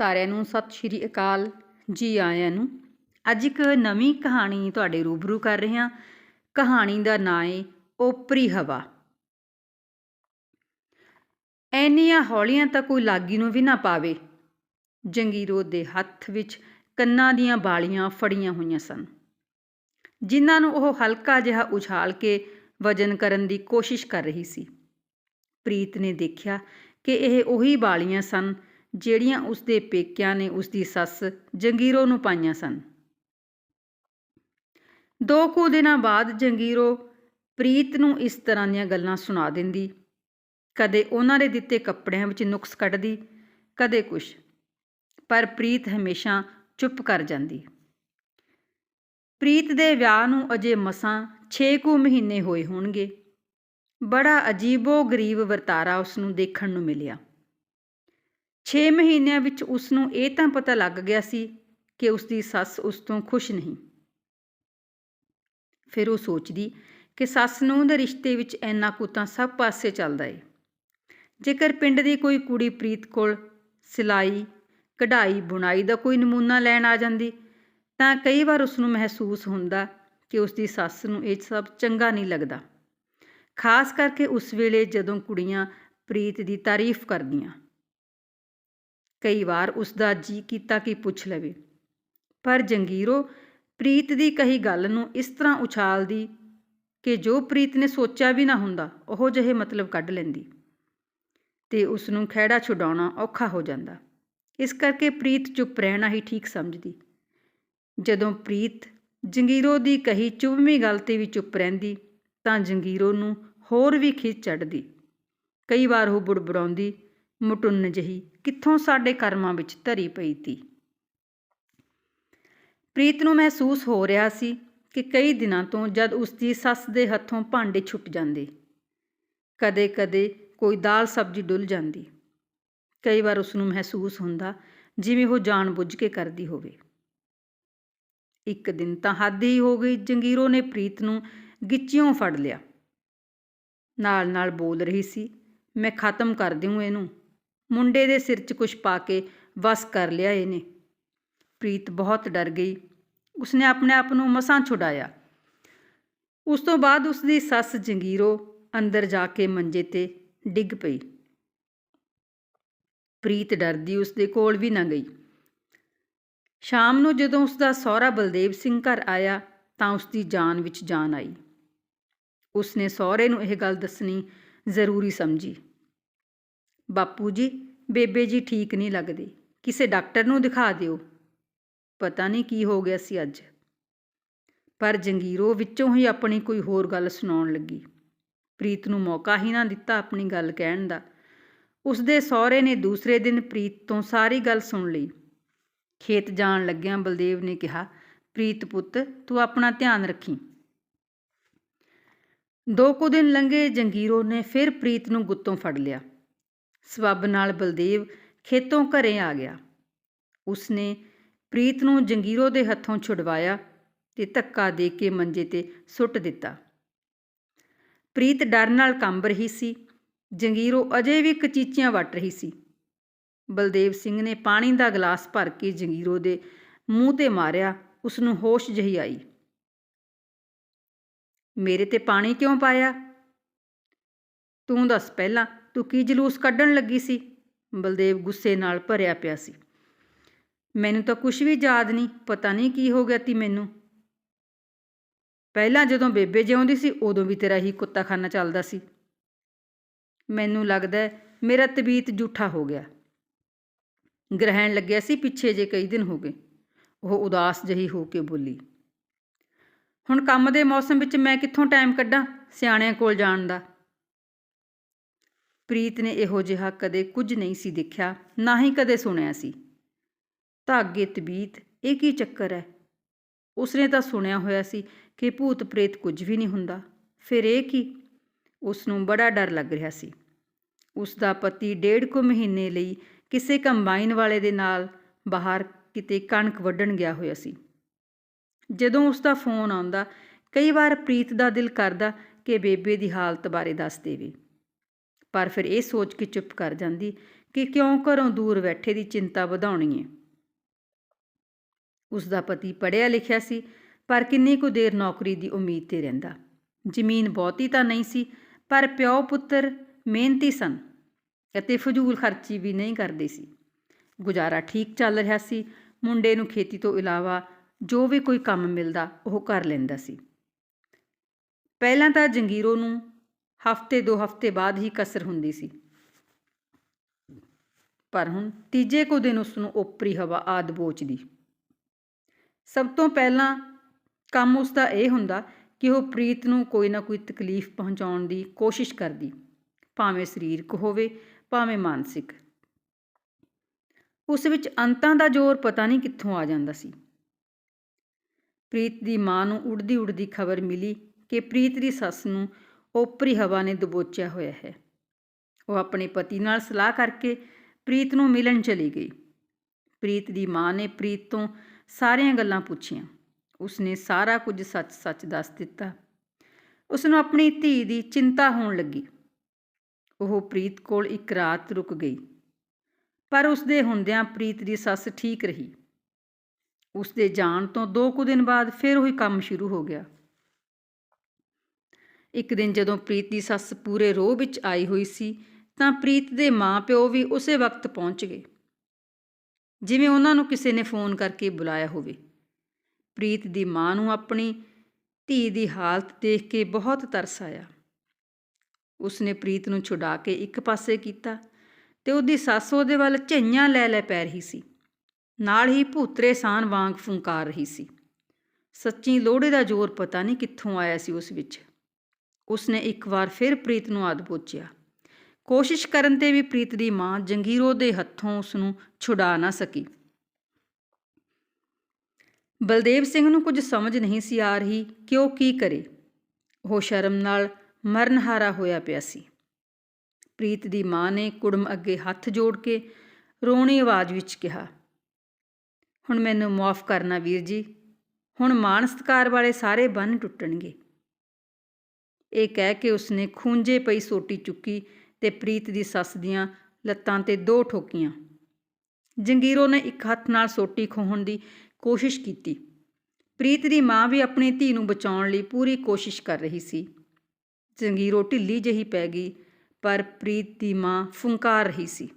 ਸਾਰਿਆਂ ਨੂੰ ਸਤਿ ਸ਼੍ਰੀ ਅਕਾਲ ਜੀ ਆਇਆਂ ਨੂੰ। ਅੱਜ ਇੱਕ ਨਵੀਂ ਕਹਾਣੀ ਤੁਹਾਡੇ ਰੂਬਰੂ ਕਰ ਰਹੇ ਹਾਂ। ਕਹਾਣੀ ਦਾ ਨਾਂ ਹੈ ਓਪਰੀ ਹਵਾ। ਐਨੀਆਂ ਹੌਲੀਆਂ ਤਾਂ ਕੋਈ ਲਾਗੀ ਨੂੰ ਵੀ ਨਾ ਪਾਵੇ। ਜੰਗੀਰੋ ਦੇ ਹੱਥ ਵਿੱਚ ਕੰਨਾਂ ਦੀਆਂ ਬਾਲੀਆਂ ਫੜੀਆਂ ਹੋਈਆਂ ਸਨ। ਜਿਨ੍ਹਾਂ ਨੂੰ ਉਹ ਹਲਕਾ ਜਿਹਾ ਉਛਾਲ ਕੇ ਵਜਨ ਕਰਨ ਦੀ ਕੋਸ਼ਿਸ਼ ਕਰ ਰਹੀ ਸੀ। ਪ੍ਰੀਤ ਨੇ ਦੇਖਿਆ ਕਿ ਇਹ ਉਹੀ ਬਾਲੀਆਂ ਸਨ ਜਿਹੜੀਆਂ ਉਸਦੇ ਪੇਕਿਆਂ ਨੇ ਉਸਦੀ ਸੱਸ ਜੰਗੀਰੋ ਨੂੰ ਪਾਈਆਂ ਸਨ। ਦੋ ਕੁ ਦਿਨਾਂ ਬਾਅਦ ਜੰਗੀਰੋ ਪ੍ਰੀਤ ਨੂੰ ਇਸ ਤਰ੍ਹਾਂ ਦੀਆਂ ਗੱਲਾਂ ਸੁਣਾ ਦਿੰਦੀ। ਕਦੇ ਉਹਨਾਂ ਦੇ ਦਿੱਤੇ ਕੱਪੜਿਆਂ ਵਿੱਚ ਨੁਕਸ ਕੱਢਦੀ, ਕਦੇ ਕੁਛ। ਪਰ ਪ੍ਰੀਤ ਹਮੇਸ਼ਾ ਚੁੱਪ ਕਰ ਜਾਂਦੀ। ਪ੍ਰੀਤ ਦੇ ਵਿਆਹ ਨੂੰ ਅਜੇ ਮਸਾਂ 6 ਕੁ ਮਹੀਨੇ ਹੋਏ ਹੋਣਗੇ। ਬੜਾ ਅਜੀਬੋ ਗਰੀਬ ਵਰਤਾਰਾ ਉਸ ਨੂੰ ਦੇਖਣ ਨੂੰ ਮਿਲਿਆ। 6 ਮਹੀਨਿਆਂ ਵਿੱਚ ਉਸ ਨੂੰ ਇਹ ਤਾਂ ਪਤਾ ਲੱਗ ਗਿਆ ਸੀ ਕਿ ਉਸ ਦੀ ਸੱਸ ਉਸ ਤੋਂ ਖੁਸ਼ ਨਹੀਂ। ਫਿਰ ਉਹ ਸੋਚਦੀ ਕਿ ਸੱਸ ਨੂੰ ਦੇ ਰਿਸ਼ਤੇ ਵਿੱਚ ਇੰਨਾ ਕੁ ਤਾਂ ਸਭ ਪਾਸੇ ਚੱਲਦਾ ਏ। ਜੇਕਰ ਪਿੰਡ ਦੀ ਕੋਈ ਕੁੜੀ ਪ੍ਰੀਤ ਕੋਲ ਸਿਲਾਈ, ਕਢਾਈ, ਬੁਣਾਈ ਦਾ ਕੋਈ ਨਮੂਨਾ ਲੈਣ ਆ ਜਾਂਦੀ, ਤਾਂ ਕਈ ਵਾਰ ਉਸ ਨੂੰ ਮਹਿਸੂਸ ਹੁੰਦਾ ਕਿ ਉਸ ਦੀ ਸੱਸ ਨੂੰ ਇਹ ਸਭ ਚੰਗਾ ਨਹੀਂ ਲੱਗਦਾ। ਖਾਸ ਕਰਕੇ ਉਸ ਵੇਲੇ ਜਦੋਂ ਕੁੜੀਆਂ ਪ੍ਰੀਤ ਦੀ ਤਾਰੀਫ ਕਰਦੀਆਂ। ਕਈ ਵਾਰ ਉਸ ਦਾ ਜੀ ਕੀਤਾ ਕਿ ਪੁੱਛ ਲਵੇ। ਪਰ ਜੰਗੀਰੋ, ਪ੍ਰੀਤ ਦੀ ਕਹੀ ਗੱਲ ਨੂੰ ਇਸ ਤਰ੍ਹਾਂ ਉਛਾਲਦੀ ਕਿ ਜੋ ਪ੍ਰੀਤ ਨੇ ਸੋਚਿਆ ਵੀ ਨਾ ਹੁੰਦਾ, ਉਹ ਜਿਹੇ ਮਤਲਬ ਕੱਢ ਲੈਂਦੀ। ਤੇ ਉਸ ਨੂੰ ਖਹਿੜਾ ਛੁਡਾਉਣਾ ਔਖਾ ਹੋ ਜਾਂਦਾ। ਇਸ ਕਰਕੇ ਪ੍ਰੀਤ ਚੁੱਪ ਰਹਿਣਾ ਹੀ ਠੀਕ ਸਮਝਦੀ। ਜਦੋਂ ਪ੍ਰੀਤ ਜੰਗੀਰੋ ਦੀ ਕਹੀ ਚੁੱਭਵੀਂ ਗੱਲ ਤੇ ਵੀ ਚੁੱਪ ਰਹਿੰਦੀ, ਤਾਂ ਜੰਗੀਰੋ ਨੂੰ ਹੋਰ ਵੀ ਖਿੱਚ ਚੜਦੀ ਕਈ ਵਾਰ ਉਹ ਬੁੜਬੜਾਉਂਦੀ ਮੁਟੁੰਨ ਜਹੀ, ਕਿੱਥੋਂ ਸਾਡੇ ਕਰਮਾਂ ਵਿੱਚ ਧਰੀ ਪਈ ਤੀ। ਪ੍ਰੀਤ ਨੂੰ ਮਹਿਸੂਸ ਹੋ ਰਿਹਾ ਸੀ ਕਿ ਕਈ ਦਿਨਾਂ ਤੋਂ ਜਦ ਉਸ ਦੀ ਸੱਸ ਦੇ ਹੱਥੋਂ ਭਾਂਡੇ ਛੁੱਟ ਜਾਂਦੇ, ਕਦੇ-ਕਦੇ ਕੋਈ ਦਾਲ ਸਬਜ਼ੀ ਡੁੱਲ ਜਾਂਦੀ। ਕਈ ਵਾਰ ਉਸ ਨੂੰ ਮਹਿਸੂਸ ਹੁੰਦਾ ਜਿਵੇਂ ਉਹ ਜਾਣਬੁੱਝ ਕੇ ਕਰਦੀ ਹੋਵੇ। ਇੱਕ ਦਿਨ ਤਾਂ ਹੱਦ ਹੀ ਹੋ ਗਈ, ਜੰਗੀਰੋ ਨੇ ਪ੍ਰੀਤ ਨੂੰ ਗਿੱਚਿਓਂ ਫੜ ਲਿਆ। ਨਾਲ-ਨਾਲ ਬੋਲ ਰਹੀ ਸੀ, ਮੈਂ ਖਤਮ ਕਰ ਦਿਉ ਇਹਨੂੰ। ਮੁੰਡੇ ਦੇ ਸਿਰ 'ਚ ਕੁਛ ਪਾ ਕੇ ਵਸ ਕਰ ਲਿਆ ਇਹਨੇ। ਪ੍ਰੀਤ ਬਹੁਤ ਡਰ ਗਈ। ਉਸਨੇ ਆਪਣੇ ਆਪ ਨੂੰ ਮਸਾਂ ਛੁਡਾਇਆ। ਉਸ ਤੋਂ ਬਾਅਦ ਉਸ ਦੀ ਸੱਸ ਜੰਗੀਰੋ ਅੰਦਰ ਜਾ ਕੇ ਮੰਜੇ ਤੇ ਡਿੱਗ ਪਈ। ਪ੍ਰੀਤ ਡਰਦੀ ਉਸ ਦੇ ਕੋਲ ਵੀ ਨਾ ਗਈ। ਸ਼ਾਮ ਨੂੰ ਜਦੋਂ ਉਸ ਦਾ ਸਹੁਰਾ ਬਲਦੇਵ ਸਿੰਘ ਘਰ ਆਇਆ ਤਾਂ ਉਸ ਦੀ ਜਾਨ ਵਿੱਚ ਜਾਨ ਆਈ। ਉਸਨੇ ਸਹੁਰੇ ਨੂੰ ਇਹ ਗੱਲ ਦੱਸਣੀ ਜ਼ਰੂਰੀ ਸਮਝੀ। ਬਾਪੂ ਜੀ, ਬੇਬੇ ਜੀ ਠੀਕ ਨਹੀਂ ਲੱਗਦੇ। ਕਿਸੇ ਡਾਕਟਰ ਨੂੰ ਦਿਖਾ ਦਿਓ। ਪਤਾ ਨਹੀਂ ਕੀ ਹੋ ਗਿਆ ਸੀ ਅੱਜ। ਪਰ ਜੰਗੀਰੋ ਵਿੱਚੋਂ ਹੀ ਆਪਣੀ ਕੋਈ ਹੋਰ ਗੱਲ ਸੁਣਾਉਣ ਲੱਗੀ। ਪ੍ਰੀਤ ਨੂੰ ਮੌਕਾ ਹੀ ਨਾ ਦਿੱਤਾ ਆਪਣੀ ਗੱਲ ਕਹਿਣ ਦਾ। ਉਸਦੇ ਸਹੁਰੇ ਨੇ ਦੂਸਰੇ ਦਿਨ ਪ੍ਰੀਤ ਤੋਂ ਸਾਰੀ ਗੱਲ ਸੁਣ ਲਈ। ਖੇਤ ਜਾਣ ਲੱਗਿਆਂ ਬਲਦੇਵ ਨੇ ਕਿਹਾ, ਪ੍ਰੀਤ ਪੁੱਤ, ਤੂੰ ਆਪਣਾ ਧਿਆਨ ਰੱਖੀ। ਦੋ ਕੁ ਦਿਨ ਲੰਘੇ, ਜੰਗੀਰੋ ਨੇ ਫਿਰ ਪ੍ਰੀਤ ਨੂੰ ਗੁੱਤੋਂ ਫੜ ਲਿਆ। ਸਬੱਬ ਨਾਲ ਬਲਦੇਵ ਖੇਤੋਂ ਘਰੇ ਆ ਗਿਆ। ਉਸਨੇ ਪ੍ਰੀਤ ਨੂੰ ਜੰਗੀਰੋ ਦੇ ਹੱਥੋਂ ਛੁਡਵਾਇਆ ਤੇ ਧੱਕਾ ਦੇ ਕੇ ਮੰਜੇ ਤੇ ਸੁੱਟ ਦਿੱਤਾ। ਪ੍ਰੀਤ ਡਰ ਨਾਲ ਕੰਬ ਰਹੀ ਸੀ। ਜੰਗੀਰੋ ਅਜੇ ਵੀ ਕਚੀਚੀਆਂ ਵੱਟ ਰਹੀ ਸੀ। ਬਲਦੇਵ ਸਿੰਘ ਨੇ ਪਾਣੀ ਦਾ ਗਲਾਸ ਭਰ ਕੇ ਜੰਗੀਰੋ ਦੇ ਮੂੰਹ ਤੇ ਮਾਰਿਆ। ਉਸ ਨੂੰ ਹੋਸ਼ ਜਹੀ ਆਈ। ਮੇਰੇ ਤੇ ਪਾਣੀ ਕਿਉਂ ਪਾਇਆ? ਤੂੰ ਦੱਸ ਪਹਿਲਾਂ ਤੂੰ ਕੀ ਜਲੂਸ ਕੱਢਣ ਲੱਗੀ ਸੀ? ਬਲਦੇਵ ਗੁੱਸੇ ਨਾਲ ਭਰਿਆ ਪਿਆ ਸੀ। ਮੈਨੂੰ ਤਾਂ ਕੁਝ ਵੀ ਯਾਦ ਨਹੀਂ, ਪਤਾ ਨਹੀਂ ਕੀ ਹੋ ਗਿਆ ਤੀ ਮੈਨੂੰ। ਪਹਿਲਾਂ ਜਦੋਂ ਬੇਬੇ ਜਿਉਂਦੀ ਸੀ, ਉਦੋਂ ਵੀ ਤੇਰਾ ਹੀ ਕੁੱਤਾਖਾਨਾ ਚੱਲਦਾ ਸੀ। ਮੈਨੂੰ ਲੱਗਦਾ ਮੇਰਾ ਤਬੀਤ ਝੂਠਾ ਹੋ ਗਿਆ। ਗ੍ਰਹਿਣ ਲੱਗਿਆ ਸੀ ਪਿੱਛੇ ਜੇ ਕਈ ਦਿਨ ਹੋ ਗਏ। ਉਹ ਉਦਾਸ ਜਹੀ ਹੋ ਕੇ ਬੋਲੀ, ਹੁਣ ਕੰਮ ਦੇ ਮੌਸਮ ਵਿੱਚ ਮੈਂ ਕਿੱਥੋਂ ਟਾਈਮ ਕੱਢਾਂ ਸਿਆਣਿਆਂ ਕੋਲ ਜਾਣ ਦਾ? ਪ੍ਰੀਤ ਨੇ ਇਹੋ ਜਿਹਾ ਕਦੇ ਕੁਝ ਨਹੀਂ ਸੀ ਦੇਖਿਆ, ਨਾ ਹੀ ਕਦੇ ਸੁਣਿਆ ਸੀ। ਧਾਗੇ ਤਬੀਤ, ਇਹ ਕੀ ਚੱਕਰ ਹੈ? ਉਸਨੇ ਤਾਂ ਸੁਣਿਆ ਹੋਇਆ ਸੀ ਕਿ ਭੂਤ ਪ੍ਰੇਤ ਕੁਝ ਵੀ ਨਹੀਂ ਹੁੰਦਾ। ਫਿਰ ਇਹ ਕੀ? ਉਸ ਨੂੰ ਬੜਾ ਡਰ ਲੱਗ ਰਿਹਾ ਸੀ। ਉਸ ਦਾ ਪਤੀ ਡੇਢ ਕੁ ਮਹੀਨੇ ਲਈ ਕਿਸੇ ਕੰਬਾਈਨ ਵਾਲੇ ਦੇ ਨਾਲ ਬਾਹਰ ਕਿਤੇ ਕਣਕ ਵੱਢਣ ਗਿਆ ਹੋਇਆ ਸੀ। ਜਦੋਂ ਉਸ ਦਾ ਫੋਨ ਆਉਂਦਾ, ਕਈ ਵਾਰ ਪ੍ਰੀਤ ਦਾ ਦਿਲ ਕਰਦਾ ਕਿ ਬੇਬੇ ਦੀ ਹਾਲਤ ਬਾਰੇ ਦੱਸ ਦੇਵੇ। ਪਰ ਫਿਰ ਇਹ ਸੋਚ ਕੇ ਚੁੱਪ ਕਰ ਜਾਂਦੀ ਕਿ ਕਿਉਂ ਘਰੋਂ ਦੂਰ ਬੈਠੇ ਦੀ ਚਿੰਤਾ ਵਧਾਉਣੀ ਹੈ ਉਸ ਦਾ ਪਤੀ ਪੜ੍ਹਿਆ ਲਿਖਿਆ ਸੀ, ਪਰ ਕਿੰਨੀ ਕੁ ਦੇਰ ਨੌਕਰੀ ਦੀ ਉਮੀਦ ਤੇ ਰਹਿੰਦਾ। ਜ਼ਮੀਨ ਬਹੁਤੀ ਤਾਂ ਨਹੀਂ ਸੀ, ਪਰ ਪਿਓ ਪੁੱਤਰ ਮਿਹਨਤੀ ਸਨ ਅਤੇ ਫਜ਼ੂਲ ਖਰਚੀ ਵੀ ਨਹੀਂ ਕਰਦੇ ਸੀ। ਗੁਜ਼ਾਰਾ ਠੀਕ ਚੱਲ ਰਿਹਾ ਸੀ, ਮੁੰਡੇ ਨੂੰ ਖੇਤੀ ਤੋਂ ਇਲਾਵਾ ਜੋ ਵੀ ਕੋਈ ਕੰਮ ਮਿਲਦਾ ਉਹ ਕਰ ਲੈਂਦਾ ਸੀ। ਪਹਿਲਾਂ ਤਾਂ ਜੰਗੀਰੋ ਨੂੰ ਹਫ਼ਤੇ ਦੋ ਹਫ਼ਤੇ ਬਾਅਦ ਹੀ ਕਸਰ ਹੁੰਦੀ ਸੀ। ਪਰ ਹੁਣ ਤੀਜੇ ਕੁ ਦਿਨ ਉਸ ਨੂੰ ਓਪਰੀ ਹਵਾ ਆਦ ਬੋਚਦੀ। ਸਭ ਤੋਂ ਪਹਿਲਾਂ ਕੰਮ ਉਸ ਦਾ ਇਹ ਹੁੰਦਾ ਕਿ ਉਹ ਪ੍ਰੀਤ ਨੂੰ ਕੋਈ ਨਾ ਕੋਈ ਤਕਲੀਫ ਪਹੁੰਚਾਉਣ ਦੀ ਕੋਸ਼ਿਸ਼ ਕਰਦੀ, ਭਾਵੇਂ ਸਰੀਰਕ ਹੋਵੇ, ਭਾਵੇਂ ਮਾਨਸਿਕ। ਉਸ ਵਿੱਚ ਅੰਤਾਂ ਦਾ ਜ਼ੋਰ ਪਤਾ ਨਹੀਂ ਕਿੱਥੋਂ ਆ ਜਾਂਦਾ ਸੀ। ਪ੍ਰੀਤ ਦੀ ਮਾਂ ਨੂੰ ਉੜਦੀ ਉੜਦੀ ਖਬਰ ਮਿਲੀ ਕਿ ਪ੍ਰੀਤ ਦੀ ਸੱਸ ਨੂੰ ਓਪਰੀ ਹਵਾ ਨੇ ਦਬੋਚਿਆ ਹੋਇਆ ਹੈ। ਉਹ ਆਪਣੇ ਪਤੀ ਨਾਲ ਸਲਾਹ ਕਰਕੇ ਪ੍ਰੀਤ ਨੂੰ ਮਿਲਣ ਚਲੀ ਗਈ। ਪ੍ਰੀਤ ਦੀ ਮਾਂ ਨੇ ਪ੍ਰੀਤ ਤੋਂ ਸਾਰੀਆਂ ਗੱਲਾਂ ਪੁੱਛੀਆਂ। ਉਸਨੇ ਸਾਰਾ ਕੁਝ ਸੱਚ-ਸੱਚ ਦੱਸ ਦਿੱਤਾ। ਉਸ ਨੂੰ ਆਪਣੀ ਧੀ ਦੀ ਚਿੰਤਾ ਹੋਣ ਲੱਗੀ। ਉਹ ਪ੍ਰੀਤ ਕੋਲ ਇੱਕ ਰਾਤ ਰੁਕ ਗਈ। ਪਰ ਉਸਦੇ ਹੁੰਦਿਆਂ ਪ੍ਰੀਤ ਦੀ ਸੱਸ ਠੀਕ ਰਹੀ। ਉਸਦੇ ਜਾਣ ਤੋਂ ਦੋ ਕੁ ਦਿਨ ਬਾਅਦ ਫਿਰ ਉਹੀ ਕੰਮ ਸ਼ੁਰੂ ਹੋ ਗਿਆ। ਇੱਕ ਦਿਨ ਜਦੋਂ ਪ੍ਰੀਤ ਦੀ ਸੱਸ ਪੂਰੇ ਰੋਹ ਵਿੱਚ ਆਈ ਹੋਈ ਸੀ, ਤਾਂ ਪ੍ਰੀਤ ਦੇ ਮਾਂ-ਪਿਓ ਵੀ ਉਸੇ ਵਕਤ ਪਹੁੰਚ ਗਏ। ਜਿਵੇਂ ਉਹਨਾਂ ਨੂੰ ਕਿਸੇ ਨੇ ਫੋਨ ਕਰਕੇ ਬੁਲਾਇਆ ਹੋਵੇ। ਪ੍ਰੀਤ ਦੀ ਮਾਂ ਨੂੰ ਆਪਣੀ ਧੀ ਦੀ ਹਾਲਤ ਦੇਖ ਕੇ ਬਹੁਤ ਤਰਸ ਆਇਆ। ਉਸਨੇ ਪ੍ਰੀਤ ਨੂੰ ਛੁਡਾ ਕੇ ਇੱਕ ਪਾਸੇ ਕੀਤਾ ਤੇ ਉਹਦੀ ਸੱਸ ਉਹਦੇ ਵੱਲ ਝਈਆਂ ਲੈ ਲੈ ਪੈ ਰਹੀ ਸੀ। ਨਾਲ ਹੀ ਭੂਤਰੇ ਸਾਨ ਵਾਂਗ ਫੁੰਕਾਰ ਰਹੀ ਸੀ। ਸੱਚੀ ਲੋੜੇ ਦਾ ਜ਼ੋਰ ਪਤਾ ਨਹੀਂ ਕਿੱਥੋਂ ਆਇਆ ਸੀ ਉਸ ਵਿੱਚ। ਉਸਨੇ ਇੱਕ ਵਾਰ ਫਿਰ ਪ੍ਰੀਤ ਨੂੰ ਆਦ ਪੋਚਿਆ। ਕੋਸ਼ਿਸ਼ ਕਰਨ ਤੇ ਵੀ ਪ੍ਰੀਤ ਦੀ ਮਾਂ ਜੰਗੀਰੋ ਦੇ ਹੱਥੋਂ ਉਸ ਨੂੰ ਛੁਡਾ ਨਾ ਸਕੀ। ਬਲਦੇਵ ਸਿੰਘ ਨੂੰ ਕੁਝ ਸਮਝ ਨਹੀਂ ਸੀ ਆ ਰਹੀ ਕਿ ਉਹ ਕੀ ਕਰੇ। ਉਹ ਸ਼ਰਮ ਨਾਲ ਮਰਨਹਾਰਾ ਹੋਇਆ ਪਿਆ ਸੀ। ਪ੍ਰੀਤ ਦੀ ਮਾਂ ਨੇ ਕੁੜਮ ਅੱਗੇ ਹੱਥ ਜੋੜ ਕੇ ਰੋਣੀ ਆਵਾਜ਼ ਵਿੱਚ ਕਿਹਾ, ਹੁਣ ਮੈਨੂੰ ਮਾਫ ਕਰਨਾ ਵੀਰ ਜੀ। ਹੁਣ ਮਾਣ ਸਤਕਾਰ ਵਾਲੇ ਸਾਰੇ ਬੰਨ ਟੁੱਟਣਗੇ। ਇਹ ਕਹਿ ਕੇ ਉਸਨੇ ਖੂੰਜੇ ਪਈ ਸੋਟੀ ਚੁੱਕੀ ਤੇ ਪ੍ਰੀਤ ਦੀ ਸੱਸ ਦੀਆਂ ਲੱਤਾਂ ਤੇ ਦੋ ਠੋਕੀਆਂ। ਜੰਗੀਰੋ ਨੇ ਇੱਕ ਹੱਥ ਨਾਲ ਸੋਟੀ ਖੋਹਣ ਦੀ ਕੋਸ਼ਿਸ਼ ਕੀਤੀ। ਪ੍ਰੀਤ ਦੀ ਮਾਂ ਵੀ ਆਪਣੀ ਧੀ ਨੂੰ ਬਚਾਉਣ ਲਈ ਪੂਰੀ ਕੋਸ਼ਿਸ਼ ਕਰ ਰਹੀ ਸੀ। ਜੰਗੀਰੋ ਢਿੱਲੀ ਜਹੀ ਪੈ ਗਈ, ਪਰ ਪ੍ਰੀਤ ਦੀ ਮਾਂ ਫੁੰਕਾਰ ਰਹੀ ਸੀ।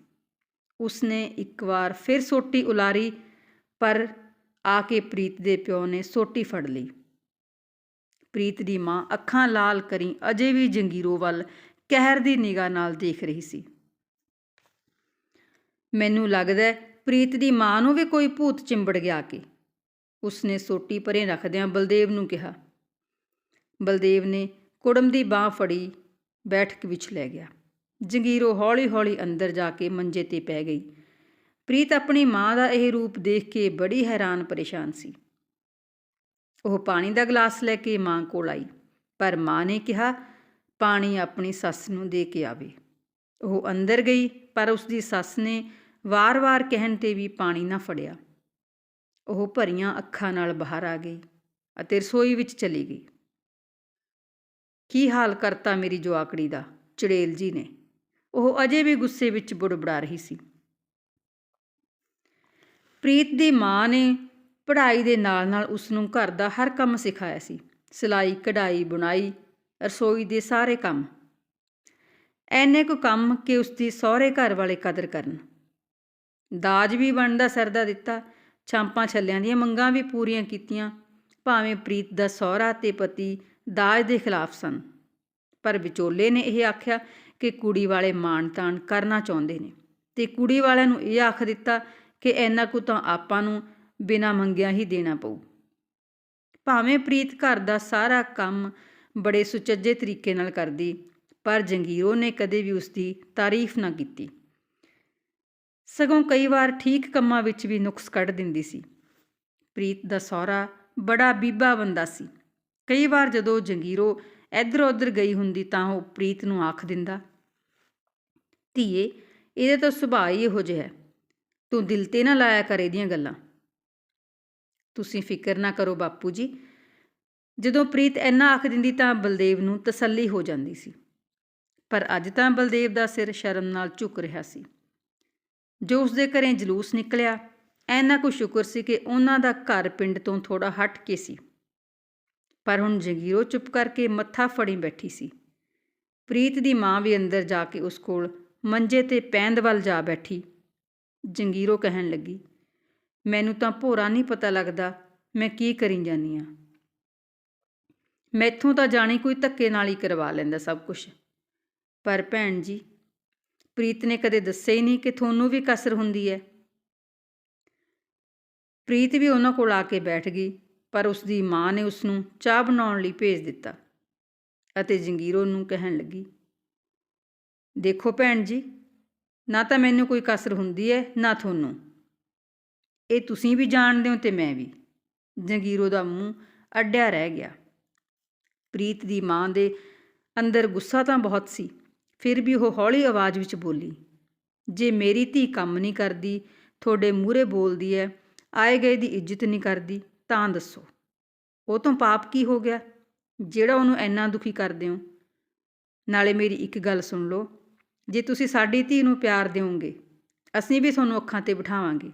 ਉਸਨੇ ਇੱਕ ਵਾਰ ਫਿਰ ਸੋਟੀ ਉਲਾਰੀ, ਪਰ ਆ ਕੇ ਪ੍ਰੀਤ ਦੇ ਪਿਓ ਨੇ ਸੋਟੀ ਫੜ ਲਈ। ਪ੍ਰੀਤ ਦੀ ਮਾਂ ਅੱਖਾਂ ਲਾਲ ਕਰੀ ਅਜੇ ਵੀ ਜੰਗੀਰੋ ਵੱਲ ਕਹਿਰ ਦੀ ਨਿਗਾਹ ਨਾਲ ਦੇਖ ਰਹੀ ਸੀ। ਮੈਨੂੰ ਲੱਗਦਾ ਪ੍ਰੀਤ ਦੀ ਮਾਂ ਨੂੰ ਵੀ ਕੋਈ ਭੂਤ ਚਿੰਬੜ ਗਿਆ ਕਿ, ਉਸਨੇ ਸੋਟੀ ਪਰੇ ਰੱਖਦਿਆਂ ਬਲਦੇਵ ਨੂੰ ਕਿਹਾ। ਬਲਦੇਵ ਨੇ ਕੁੜਮ ਦੀ ਬਾਹ ਫੜੀ, ਬੈਠਕ ਵਿੱਚ ਲੈ ਗਿਆ। ਜੰਗੀਰੋ ਹੌਲੀ-ਹੌਲੀ ਅੰਦਰ ਜਾ ਕੇ ਮੰਜੇ ਤੇ ਪੈ ਗਈ। ਪ੍ਰੀਤ ਆਪਣੀ ਮਾਂ ਦਾ ਇਹ ਰੂਪ ਦੇਖ ਕੇ ਬੜੀ ਹੈਰਾਨ ਪਰੇਸ਼ਾਨ ਸੀ। ਉਹ ਪਾਣੀ ਦਾ ਗਲਾਸ ਲੈ ਕੇ ਮਾਂ ਕੋਲ ਆਈ, ਪਰ ਮਾਂ ਨੇ ਕਿਹਾ, ਪਾਣੀ ਆਪਣੀ ਸੱਸ ਨੂੰ ਦੇ ਕੇ ਆਵੇ। ਉਹ ਅੰਦਰ ਗਈ, ਪਰ ਉਸ ਦੀ ਸੱਸ ਨੇ ਵਾਰ-ਵਾਰ ਕਹਿਣ ਤੇ ਵੀ ਪਾਣੀ ਨਾ ਫੜਿਆ। ਉਹ ਭਰੀਆਂ ਅੱਖਾਂ ਨਾਲ ਬਾਹਰ ਆ ਗਈ ਅਤੇ ਰਸੋਈ ਵਿੱਚ ਚਲੀ ਗਈ। ਕੀ ਹਾਲ ਕਰਤਾ ਮੇਰੀ ਜਵਾਕੜੀ ਦਾ? ਚੜੇਲ ਜੀ ਨੇ। ਉਹ ਅਜੇ ਵੀ ਗੁੱਸੇ ਵਿੱਚ ਬੁੜਬੜਾ ਰਹੀ ਸੀ। ਪ੍ਰੀਤ ਦੀ ਮਾਂ ਨੇ ਪੜ੍ਹਾਈ ਦੇ ਨਾਲ-ਨਾਲ ਉਸ ਨੂੰ ਘਰ ਦਾ ਹਰ ਕੰਮ ਸਿਖਾਇਆ ਸੀ। ਸਿਲਾਈ, ਕਢਾਈ, ਬੁਣਾਈ, ਰਸੋਈ ਦੇ ਸਾਰੇ ਕੰਮ। ਐਨੇ ਕੁ ਕੰਮ ਕਿ ਉਸ ਦੀ ਸਹੁਰੇ ਘਰ ਵਾਲੇ ਕਦਰ ਕਰਨ। ਦਾਜ ਵੀ ਬਣਦਾ ਸਰਦਾ ਦਿੱਤਾ, ਛਾਂਪਾਂ ਛੱਲਿਆਂ ਦੀਆਂ ਮੰਗਾਂ ਵੀ ਪੂਰੀਆਂ ਕੀਤੀਆਂ, ਭਾਵੇਂ ਪ੍ਰੀਤ ਦਾ ਸਹੁਰਾ ਤੇ ਪਤੀ ਦਾਜ ਦੇ ਖਿਲਾਫ ਸਨ। ਪਰ ਵਿਚੋਲੇ ਨੇ ਇਹ ਆਖਿਆ ਕਿ ਕੁੜੀ ਵਾਲੇ ਮਾਣ ਤਾਣ ਕਰਨਾ ਚਾਹੁੰਦੇ ਨੇ ਤੇ ਕੁੜੀ ਵਾਲਿਆਂ ਨੂੰ ਇਹ ਆਖ ਦਿੱਤਾ ਕਿ ਐਨਾ ਕੁ ਤਾਂ ਆਪਾਂ ਨੂੰ ਬਿਨਾਂ ਮੰਗਿਆ ਹੀ ਦੇਣਾ ਪਊ। ਭਾਵੇਂ ਪ੍ਰੀਤ ਘਰ ਦਾ ਸਾਰਾ ਕੰਮ ਬੜੇ ਸੁਚੱਜੇ ਤਰੀਕੇ ਨਾਲ ਕਰਦੀ, ਪਰ ਜੰਗੀਰੋ ਨੇ ਕਦੇ ਵੀ ਉਸ ਦੀ ਤਾਰੀਫ ਨਾ ਕੀਤੀ। ਸਗੋਂ ਕਈ ਵਾਰ ਠੀਕ ਕੰਮਾਂ ਵਿੱਚ ਵੀ ਨੁਕਸ ਕੱਢ ਦਿੰਦੀ ਸੀ। ਪ੍ਰੀਤ ਦਾ ਸਹੁਰਾ ਬੜਾ ਬੀਬਾ ਬੰਦਾ ਸੀ। ਕਈ ਵਾਰ ਜਦੋਂ ਜੰਗੀਰੋ ਇੱਧਰ ਉੱਧਰ ਗਈ ਹੁੰਦੀ ਤਾਂ ਉਹ ਪ੍ਰੀਤ ਨੂੰ ਆਖ ਦਿੰਦਾ, ਧੀਏ, ਇਹਦੇ ਤਾਂ ਸੁਭਾਅ ਹੀ ਇਹੋ ਜਿਹਾ ਹੈ। ਤੂੰ ਦਿਲ ਤੇ ਨਾ ਲਾਇਆ ਕਰ ਇਹਦੀਆਂ ਗੱਲਾਂ। ਤੁਸੀਂ ਫਿਕਰ ਨਾ ਕਰੋ ਬਾਪੂ ਜੀ। ਜਦੋਂ ਪ੍ਰੀਤ ਇੰਨਾ ਆਖ ਦਿੰਦੀ ਤਾਂ ਬਲਦੇਵ ਨੂੰ ਤਸੱਲੀ ਹੋ ਜਾਂਦੀ ਸੀ। ਪਰ ਅੱਜ ਤਾਂ ਬਲਦੇਵ ਦਾ ਸਿਰ ਸ਼ਰਮ ਨਾਲ ਝੁਕ ਰਿਹਾ ਸੀ। ਜੋ ਉਸਦੇ ਘਰੇ ਜਲੂਸ ਨਿਕਲਿਆ ਐਨਾ ਕੁ ਸ਼ੁਕਰ ਸੀ ਕਿ ਉਹਨਾਂ ਦਾ ਘਰ ਪਿੰਡ ਤੋਂ ਥੋੜਾ ਹਟ ਕੇ ਸੀ। ਪਰ ਹੁਣ ਜਗੀਰੋ ਚੁੱਪ ਕਰਕੇ ਮੱਥਾ ਫੜੀ ਬੈਠੀ ਸੀ। ਪ੍ਰੀਤ ਦੀ ਮਾਂ ਵੀ ਅੰਦਰ ਜਾ ਕੇ ਉਸ ਕੋਲ ਮੰਜੇ ਤੇ ਪੈਂਦ ਵੱਲ ਜਾ ਬੈਠੀ। ਜੰਗੀਰੋ ਕਹਿਣ ਲੱਗੀ ਮੈਨੂੰ ਤਾਂ ਭੋਰਾ ਨਹੀਂ ਪਤਾ ਲੱਗਦਾ ਮੈਂ ਕੀ ਕਰੀ ਜਾਨੀ ਆ। ਮੈਥੋਂ ਤਾਂ ਜਾਣੀ ਕੋਈ ਧੱਕੇ ਨਾਲ ਹੀ ਕਰਵਾ ਲੈਂਦਾ ਸਭ ਕੁਝ ਪਰ ਭੈਣ ਜੀ, ਪ੍ਰੀਤ ਨੇ ਕਦੇ ਦੱਸਿਆ ਹੀ ਨਹੀਂ ਕਿ ਤੁਹਾਨੂੰ ਵੀ ਕਸਰ ਹੁੰਦੀ ਹੈ ਪ੍ਰੀਤ ਵੀ ਉਹਨਾਂ ਕੋਲ ਆ ਕੇ ਬੈਠ ਗਈ, ਪਰ ਉਸ ਦੀ ਮਾਂ ਨੇ ਉਸ ਨੂੰ ਚਾਹ ਬਣਾਉਣ ਲਈ ਭੇਜ ਦਿੱਤਾ ਅਤੇ ਜੰਗੀਰੋ ਨੂੰ ਕਹਿਣ ਲੱਗੀ, ਦੇਖੋ ਭੈਣ ਜੀ, ਨਾ ਤਾਂ ਮੈਨੂੰ ਕੋਈ ਕਸਰ ਹੁੰਦੀ ਹੈ ਨਾ ਤੁਹਾਨੂੰ। ਇਹ ਤੁਸੀਂ ਵੀ ਜਾਣਦੇ ਹੋ ਤੇ ਮੈਂ ਵੀ। ਜੰਗੀਰੋ ਦਾ ਮੂੰਹ ਅੱਡਿਆ ਰਹਿ ਗਿਆ। ਪ੍ਰੀਤ ਦੀ ਮਾਂ ਦੇ ਅੰਦਰ ਗੁੱਸਾ ਤਾਂ ਬਹੁਤ ਸੀ, ਫਿਰ ਵੀ ਉਹ ਹੌਲੀ ਆਵਾਜ਼ ਵਿੱਚ ਬੋਲੀ, ਜੇ ਮੇਰੀ ਧੀ ਕੰਮ ਨਹੀਂ ਕਰਦੀ, ਤੁਹਾਡੇ ਮੂਹਰੇ ਬੋਲਦੀ ਹੈ, ਆਏ ਗਏ ਦੀ ਇੱਜ਼ਤ ਨਹੀਂ ਕਰਦੀ, ਤਾਂ ਦੱਸੋ, ਉਹ ਤੋਂ ਪਾਪ ਕੀ ਹੋ ਗਿਆ? ਜਿਹੜਾ ਉਹਨੂੰ ਇੰਨਾ ਦੁਖੀ ਕਰਦੇ ਹੋ। ਨਾਲੇ ਮੇਰੀ ਇੱਕ ਗੱਲ ਸੁਣ ਲਓ, ਜੇ ਤੁਸੀਂ ਸਾਡੀ ਧੀ ਨੂੰ ਪਿਆਰ ਦਿਓਗੇ, ਅਸੀਂ ਵੀ ਤੁਹਾਨੂੰ ਅੱਖਾਂ ਤੇ ਬਿਠਾਵਾਂਗੇ।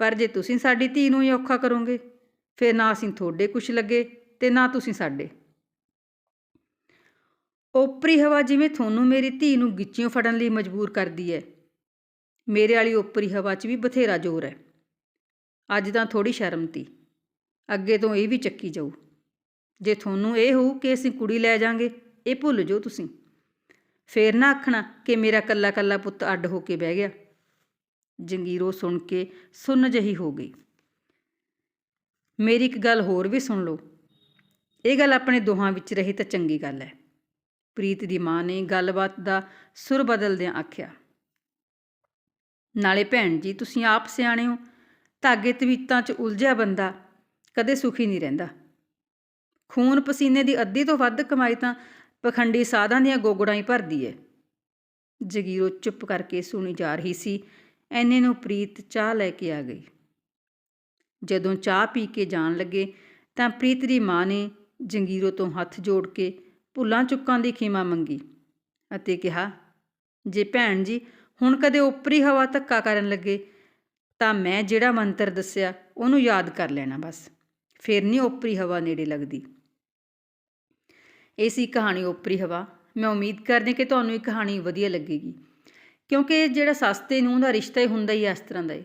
ਪਰ ਜੇ ਤੁਸੀਂ ਸਾਡੀ ਧੀ ਨੂੰ ਹੀ ਔਖਾ ਕਰੋਗੇ, ਫਿਰ ਨਾ ਅਸੀਂ ਤੁਹਾਡੇ ਕੁਛ ਲੱਗੇ ਤੇ ਨਾ ਤੁਸੀਂ ਸਾਡੇ। ਓਪਰੀ ਹਵਾ ਜਿਵੇਂ ਤੁਹਾਨੂੰ ਮੇਰੀ ਧੀ ਨੂੰ ਗਿੱਚਿਓਂ ਫੜਨ ਲਈ ਮਜਬੂਰ ਕਰਦੀ ਹੈ ਮੇਰੇ ਵਾਲੀ ਓਪਰੀ ਹਵਾ 'ਚ ਵੀ ਬਥੇਰਾ ਜ਼ੋਰ ਹੈ ਅੱਜ ਤਾਂ ਥੋੜੀ ਸ਼ਰਮ ਤੀ, ਅੱਗੇ ਤੋਂ ਇਹ ਵੀ ਚੱਕੀ ਜਾਊ। ਜੇ ਤੁਹਾਨੂੰ ਇਹ ਹੋਊ ਕਿ ਅਸੀਂ ਕੁੜੀ ਲੈ ਜਾਾਂਗੇ, ਇਹ ਭੁੱਲ ਜਾਓ ਤੁਸੀਂ। ਫੇਰ ਨਾ ਆਖਣਾ ਕਿ ਮੇਰਾ ਕੱਲਾ ਕੱਲਾ ਪੁੱਤ ਅੱਡ ਹੋ ਕੇ ਬਹਿ ਗਿਆ। ਜੰਗੀਰੋ ਸੁਣ ਕੇ ਸੁੰਨ ਜਹੀ ਹੋ ਗਈ। ਮੇਰੀ ਇੱਕ ਗੱਲ ਹੋਰ ਵੀ ਸੁਣ ਲਓ। ਇਹ ਗੱਲ ਆਪਣੇ ਦੋਹਾਂ ਵਿੱਚ ਰਹੀ ਤਾਂ ਚੰਗੀ ਗੱਲ ਹੈ। ਪ੍ਰੀਤ ਦੀ ਮਾਂ ਨੇ ਗੱਲਬਾਤ ਦਾ ਸੁਰ ਬਦਲਦਿਆਂ ਆਖਿਆ, ਨਾਲੇ ਭੈਣ ਜੀ, ਤੁਸੀਂ ਆਪ ਸਿਆਣੇ ਹੋ। ਧਾਗੇ ਤਵੀਤਾਂ 'ਚ ਉਲਝਿਆ ਬੰਦਾ ਕਦੇ ਸੁਖੀ ਨਹੀਂ ਰਹਿੰਦਾ। ਖੂਨ ਪਸੀਨੇ ਦੀ ਅੱਧੀ ਤੋਂ ਵੱਧ ਕਮਾਈ ਤਾਂ ਪਖੰਡੀ ਸਾਧਾਂ ਦੀਆਂ ਗੋਗੜਾਂ ਹੀ ਭਰਦੀ ਹੈ। ਜਗੀਰੋ ਚੁੱਪ ਕਰਕੇ ਸੁਣੀ ਜਾ ਰਹੀ ਸੀ। ਐਨੇ ਨੂੰ ਪ੍ਰੀਤ ਚਾਹ ਲੈ ਕੇ ਆ ਗਈ। ਜਦੋਂ ਚਾਹ ਪੀ ਕੇ ਜਾਣ ਲੱਗੇ ਤਾਂ ਪ੍ਰੀਤ ਦੀ ਮਾਂ ਨੇ ਜੰਗੀਰੋ ਤੋਂ ਹੱਥ ਜੋੜ ਕੇ ਭੁੱਲਾਂ ਚੁੱਕਾਂ ਦੀ ਖੀਮਾ ਮੰਗੀ ਅਤੇ ਕਿਹਾ, ਜੇ ਭੈਣ ਜੀ, ਹੁਣ ਕਦੇ ਉੱਪਰੀ ਹਵਾ ਧੱਕਾ ਕਰਨ ਲੱਗੇ ਤਾਂ ਮੈਂ ਜਿਹੜਾ ਮੰਤਰ ਦੱਸਿਆ ਉਹਨੂੰ ਯਾਦ ਕਰ ਲੈਣਾ ਬਸ, ਫਿਰ ਨਹੀਂ ਉਪਰੀ ਹਵਾ ਨੇੜੇ ਲੱਗਦੀ। ਇਹ ਸੀ ਕਹਾਣੀ ਉਪਰੀ ਹਵਾ। ਮੈਂ ਉਮੀਦ ਕਰਦੀ ਕਿ ਤੁਹਾਨੂੰ ਇਹ ਕਹਾਣੀ ਵਧੀਆ ਲੱਗੇਗੀ। ਕਿਉਂਕਿ ਜਿਹੜਾ ਸਸਤੇ ਨੂੰ ਦਾ ਰਿਸ਼ਤਾ ਹੀ ਹੁੰਦਾ ਹੀ ਇਸ ਤਰ੍ਹਾਂ ਦਾ ਹੈ।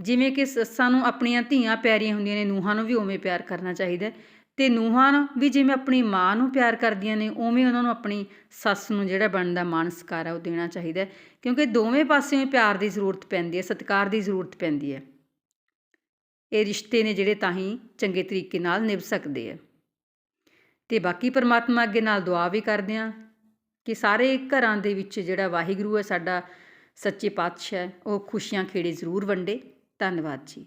ਜਿਵੇਂ ਕਿ ਸੱਸਾਂ ਨੂੰ ਆਪਣੀਆਂ ਧੀਆਂ ਪਿਆਰੀਆਂ ਹੁੰਦੀਆਂ ਨੇ, ਨੂੰਹਾਂ ਨੂੰ ਵੀ ਉਵੇਂ ਪਿਆਰ ਕਰਨਾ ਚਾਹੀਦਾ ਤੇ ਨੂੰਹਾਂ ਨੂੰ ਵੀ ਜਿਵੇਂ ਆਪਣੀ ਮਾਂ ਨੂੰ ਪਿਆਰ ਕਰਦੀਆਂ ਨੇ, ਉਵੇਂ ਉਹਨਾਂ ਨੂੰ ਆਪਣੀ ਸੱਸ ਨੂੰ ਜਿਹੜਾ ਬਣਦਾ ਮਾਣ ਸਤਿਕਾਰ ਆ ਉਹ ਦੇਣਾ ਚਾਹੀਦਾ ਕਿਉਂਕਿ ਦੋਵੇਂ ਪਾਸਿਓਂ ਪਿਆਰ ਦੀ ਜ਼ਰੂਰਤ ਪੈਂਦੀ ਹੈ, ਸਤਿਕਾਰ ਦੀ ਜ਼ਰੂਰਤ ਪੈਂਦੀ ਹੈ। ਇਹ ਰਿਸ਼ਤੇ ਨੇ ਜਿਹੜੇ ਤਾਂ ਹੀ ਚੰਗੇ ਤਰੀਕੇ ਨਾਲ ਨਿਭ ਸਕਦੇ ਆ। ਤੇ ਬਾਕੀ ਪਰਮਾਤਮਾ ਅੱਗੇ ਨਾਲ ਦੁਆ ਵੀ ਕਰਦੇ ਆ ਕਿ ਸਾਰੇ ਘਰਾਂ ਦੇ ਵਿੱਚ ਜਿਹੜਾ ਵਾਹਿਗੁਰੂ ਹੈ, ਸਾਡਾ ਸੱਚੇ ਪਾਤਸ਼ਾਹ ਉਹ ਖੁਸ਼ੀਆਂ ਖੇੜੇ ਜ਼ਰੂਰ ਵੰਡੇ। ਧੰਨਵਾਦ ਜੀ।